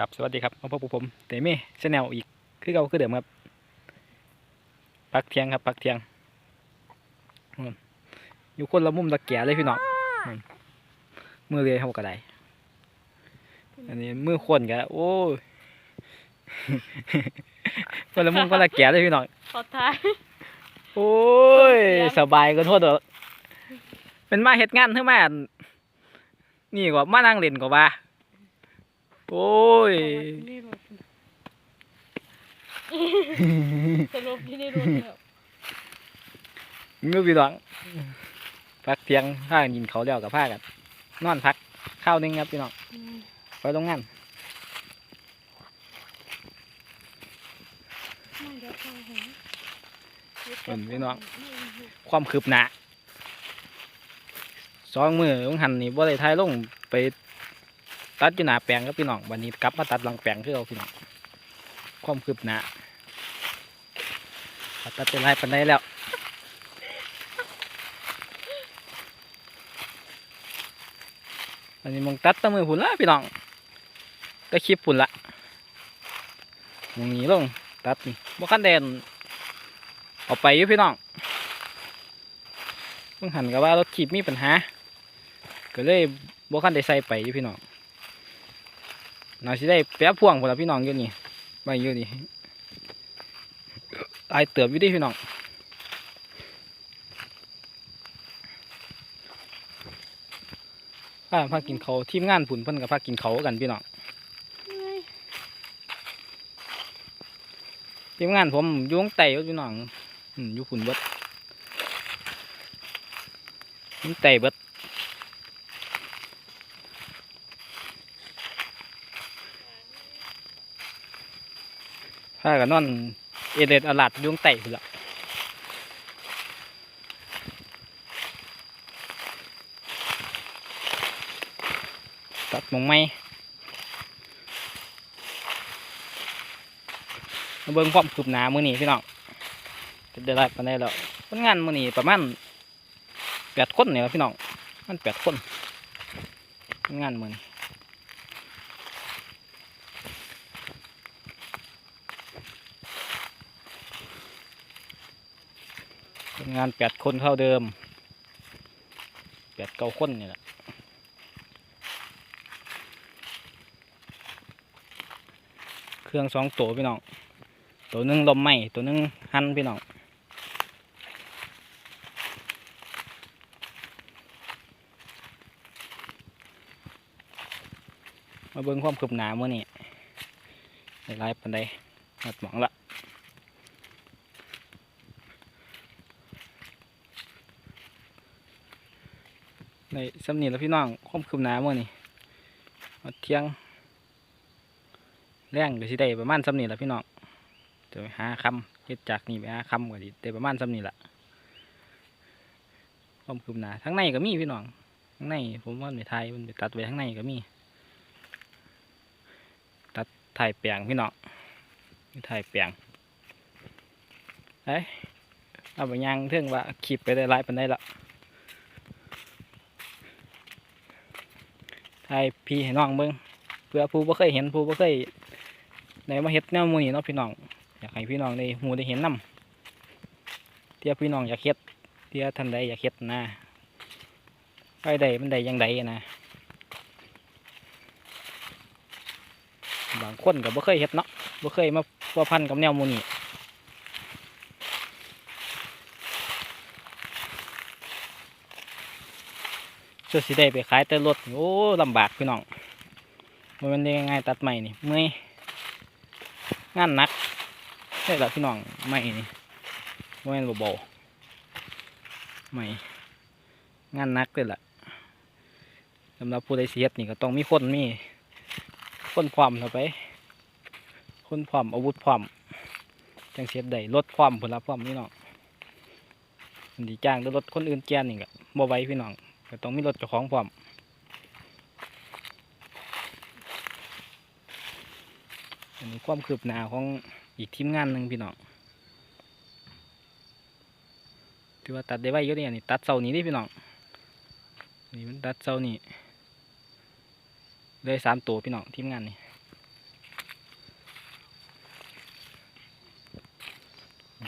ครับสวัสดีครับมาพบกับผมเตเม่ชาแนลอีกคือเก่าคือเดิมครับพักเที่ยงครับพักเที่ยงอืมอยู่คนละมุมตะแก่เลยพี่น้องอืมมือเลยเขาก็ได้อันนี้มือคนกันโอ้ยคนละมุมคนละแก่เลยพี่น้องขอท้ายโอ้ยสบายกันทั่วตัวเป็นมาเฮ็ดงานเท่ามาอั่นนี่ก็มานั่งเล่นก็ว่า โอ้ยนี่รถสรุปที่นี่รถแล้วมือพี่น้องพักเที่ยงผ้ากันกินเขาวแล้วกับผ้ากันนอนพักข้าวหนึงครับพี่น้องอืมไปโรงงานไม่เดี๋ยวเข้าหาเห็นพี่น้องความคืบหน้าสองมือของหันนี่บ่ได้ทายลงไป ตัดอยู่หนาแปลงครับพี่น้องวันนี้กลับมาตัดหลังแปลงคือเอาพี่น้องความคืบหน้าตัดเป็นไรปันได้แล้วอันนี้มองตัดแตะมือผุนละพี่น้องก็คลิปผุนละมองนี้ลงตัดนี่บ่คันแดนเอาไปอยู่พี่น้องเพิ่งหันกับว่ารถขีบมีปัญหา ก็เลยบ่คันได้ใส่ไปอยู่พี่น้อง น่าสิได้แป๊บพ่วงพุ่นละพี่น้องอยู่นี่ไปอยู่นี่ตายเติบอยู่ดิพี่น้องพาพากินเขาทีมงานผุนเพิ่นกับพากินเขากันพี่น้องทีมงานผมยู่ข้งใต้อยู่พี่น้องอยู่ผุนเบิดมันไต่เบิด ผ้ากันนอนเอเดดอลาดยุ่งไต่พุ่นละตัดมงไม้มาเบิ่งความคืบหน้ามือนี้พี่น้องจะได้รับกันได้แล้วผลงานมือนี้ประมาณแปดคนเนี่ยพี่น้องมันแปดคน งานมือนี้ เป็นงานแปดคนเท่าเดิมแปดเก้าคนนี่แหละเครื่องสองตัวพี่น้องตัวหนึ่งลมไหมตัวหนึ่งหันพี่น้องมาเบิ่งความคืบหน้ามื้อนี้ได้หลายปานใดหัดหมองละ ในสำนีแล้วพี่น้องความคืบหน้ามื้อนี้มาเที่ยงแรงก็สิได้ประมาณสำนีแล้วพี่น้องเดี๋ยวหาคำเฮ็ดจากนี่ไปหาคำก็สิได้ประมาณสำนีละความคืบหน้าทั้งในก็มีพี่น้องทั้งในผมว่าในไทยมันไปตัดไว้ทั้งในก็มีถ่ายแปลงพี่น้องถ่ายแปลงเอ้ยเอาไปย่างเทิงว่าคลิปไปได้ไลฟ์ปันได้ละ ถ่ายพี่ให้น้องเบิ้งเพื่อผู้บ่เคยเห็นผู้บ่เคยได้มาเฮ็ดแนวหมูนี่เนาะพี่น้องอยากให้พี่น้องได้หูได้เห็นนํเที่ยพี่น้องอยากเฮ็ดเที่ยท่านใดอยากเฮ็ดนะไปใดมันใดยังใดนะบางคนก็บ่เคยเฮ็ดเนาะบ่เคยมาพัวพันกับแนวมูนี่ จะสิได้ไปขายแต่รถโอ้ลำบากพี่น้องมันเป็นยังไงตัดใหม่นี่เมื่อยงานนักใช่ละพี่น้องใหม่นี่บ่แม่นเบาๆใหม่งานนักเลยล่ะสำหรับผู้ใดสิเฮ็ดนี่ก็ต้องมีคนมีคนพร้อมเข้าไป คนพร้อมอาวุธพร้อมจังเสียดได้รถพร้อมผลลัพธ์พร้อมพี่น้องดีจ้างด้วยรถคนอื่นแกนนี่ก็บ่ไหวพี่น้อง ก็ต้องมีรถเจ้าของพร้อมอันนี้ความคืบหน้าของอีกทีมงานหนึ่งพี่น้องที่ว่าตัดได้ไวเยอะเลยอันนี้ตัดเสานี้ดิพี่น้องนี่มันตัดเสานี้ได้สามตัวพี่น้องทีมงานนี่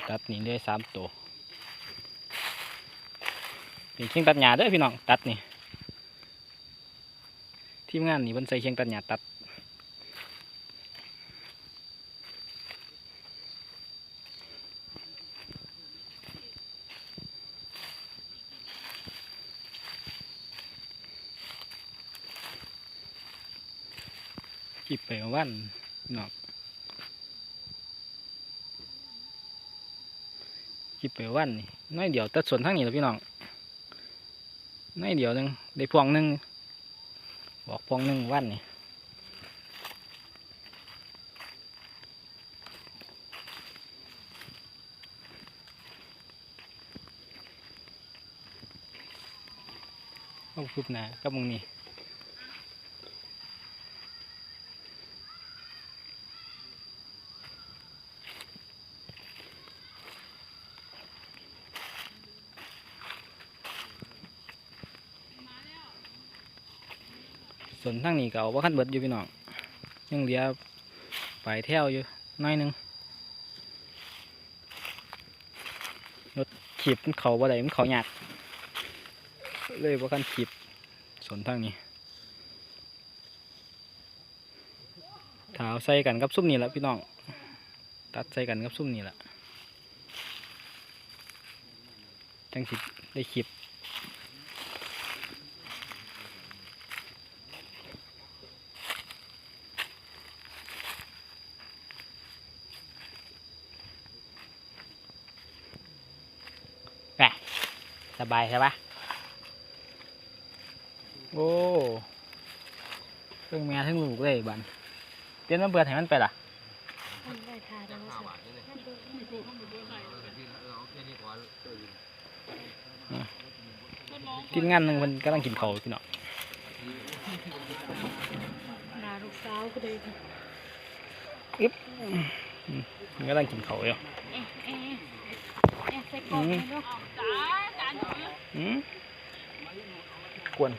ตัดนี้ได้สามตัว นเชียงตัดหญ้าเด้อพี่น้องตัดนี่ทีมงานนี่มันใส่เชียงตัดหญ้าตัดจิบไปวันน้องจิบไปวันนี่น้อยเดียวตัดส่วนทั้งนี้แหละพี่น้อง น้อยเดียวนึงได้พวงหนึงบอกพวงหนึงวันนี่เอาคุบหน้ากับมึงนี่ ส่วนทั้งนี้ก็เอาว่าขั้นเบิดอยู่พี่น้องยังเหลือปลายแถวอยู่น้อยนึงรถขีบมันเขาบ่ได้มันเขาหยากเลยว่าขั้นขีบส่วนทั้งนี้ถ้าเอาใส่กันกับซุ่มนี่แหละพี่น้องตัดใส่กันกับซุ่มนี่แหละจังสิได้ขีบ สบายใช่ปะโอ้เพิ่งแม่ทั้งลูกเลยบันเปลี่ยนมาเปิดให้มันไปล่ะมันได้ทานแล้วสิทีมงานหนึ่งมันกำลังกินเขาวพี่น้องนาลูกสาวก็เลยมันกำลังกินเขาวอยู่เอ๊ะเอ๊ะเอ๊ะใส่กล่องให้ลูกอืมกวนลูกสาวว่าเดี๋ยวมากวนอืมลูกสาวหลาพี่น้องอืมเบิ่งหนานไว้เบิ่งลูกสาวหน่อยเบิ่งหนานไว้หนานไว้นี่ขี้ดื้อนี่นาสวย ห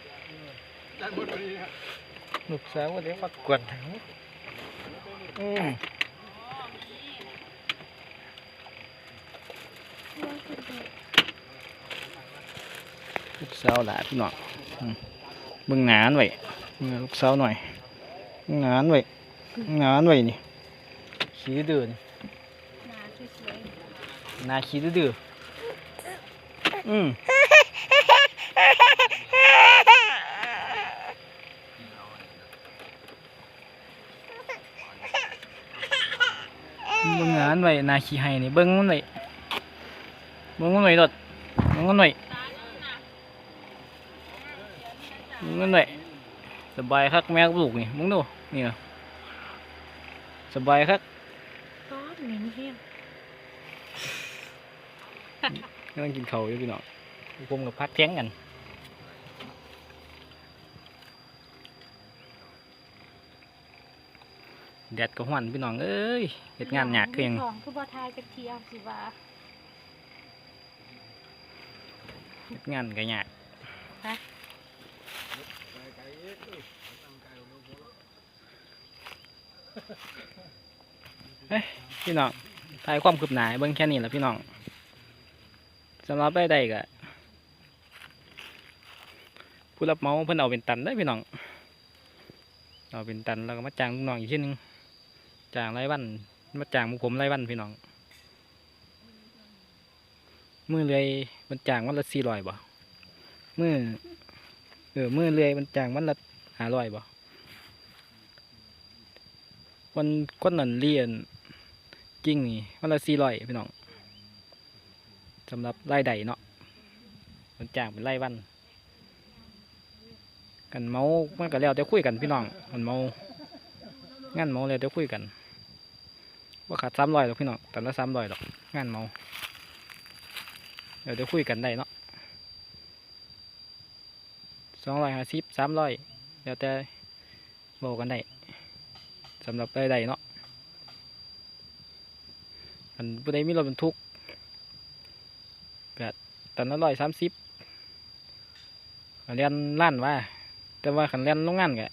นาขี้ดื้อๆอืมเบิ่งหนานไว้หนาขี้ให้นี่เบิ่งมันไว้เบิ่งมันไว้รถเบิ่งมันไว้เบิ่งมันไว้สบายคักแม่กับลูกนี่ มึงดูนี่น่ะสบายคักๆก้อนเหม็นเหี้ยกำลังกินเขาวอยู่พี่น้องผมกับพักเที่ยงกันแดดก็หวันพี่น้องเอ้ยเหตุงานหยากคือหยังของคือบ่ทายกระเทียมสิว่าเฮ็ดงานก็ยากฮะเฮ้ยพี่น้องทายความคืบหน้าให้เบิ่งแค่นี้แหละพี่น้อง สำหรับได้ใดก็ผู้รับเหมาเพิ่นเอาเป็นตันได้พี่น้องเอาเป็นตันแล้วก็มาจ้างลูกน้องอีกทีหนึงจ้างไรายวันมาจ้างมู่ผมไรายวันพี่น้องมือเลยมันจ้างวันละสี่ร้อยบ่มือเออมือเลยมันจ้างวันละห้าร้อยบ่วันคนนันเรียนจริงนี่วันละสี่ร้อยพี่น้อง สำหรับรายได้เนาะมันจ้างเป็นรายวัน กันเมามันก็แล้วแต่คุยกันพี่น้องมันเมางานเมาแล้วแต่คุยกันว่าขาดสามร้อยหรอกพี่น้องแต่ละสามร้อยหรอกงานเมาเดี๋ยวจะคุยกันได้เนาะสองร้อยห้าสิบสามร้อยแล้วแต่บอกกันได้สำหรับรายได้เนาะอันผู้ใดมีรถบรรทุก ตันละร้อยสามสิบเรียนล้านว่า แต่ว่าขันเล่นโรงงานกะ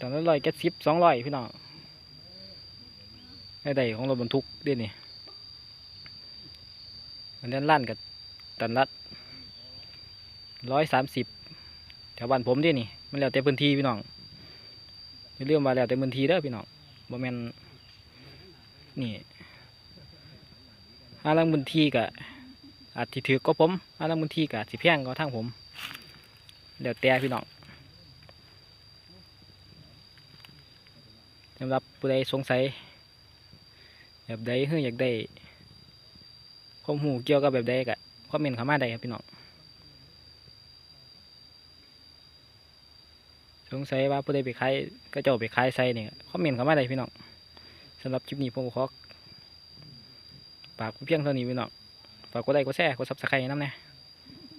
ตอนนั้นร้อยเจ็ดสิบสองร้อยพี่น้องได้ได้ของรถบรรทุกเด้วยนี่มันเล่นลั่นกับตันละร้อยสามสิบแถวบ้านผมเดินี่มันแล้วแต่พื้นที่พี่น้องอย่าลืมาแล้วแต่พื้นที่เด้อพี่น้องบ่แมนนี่อาลังพื้นที่ก็ อาจสิถือก็ผมอาลังพื้นทีก็อาจสิแพงก็ทางผมแล้วแต่พี่น้องสำหรับผู้ใดสงสัยแบบใดเฮืออยากได้ความหูเกี่ยวกับแบบใดก็คอมเมนต์เข้ามาได้ครับพี่น้องสงสัยว่าผู้ใดไปขายก็จ้าไปขายใส่เนี่ยคอมเมนต์เข้ามาได้พี่น้องสำหรับคลิปนี้ผมขอฝากเพียงเท่านี้พี่น้อง ฝากกดไลค์กดแชร์กดซับสไครต์น้ำนะ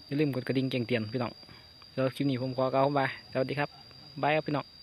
อย่าลืมกดกระดิ่งแจ้งเตือนพี่น้องแล้วคลิปนี้ผมขอกล่าวคำว่าสวัสดีครับบายครับพี่น้อง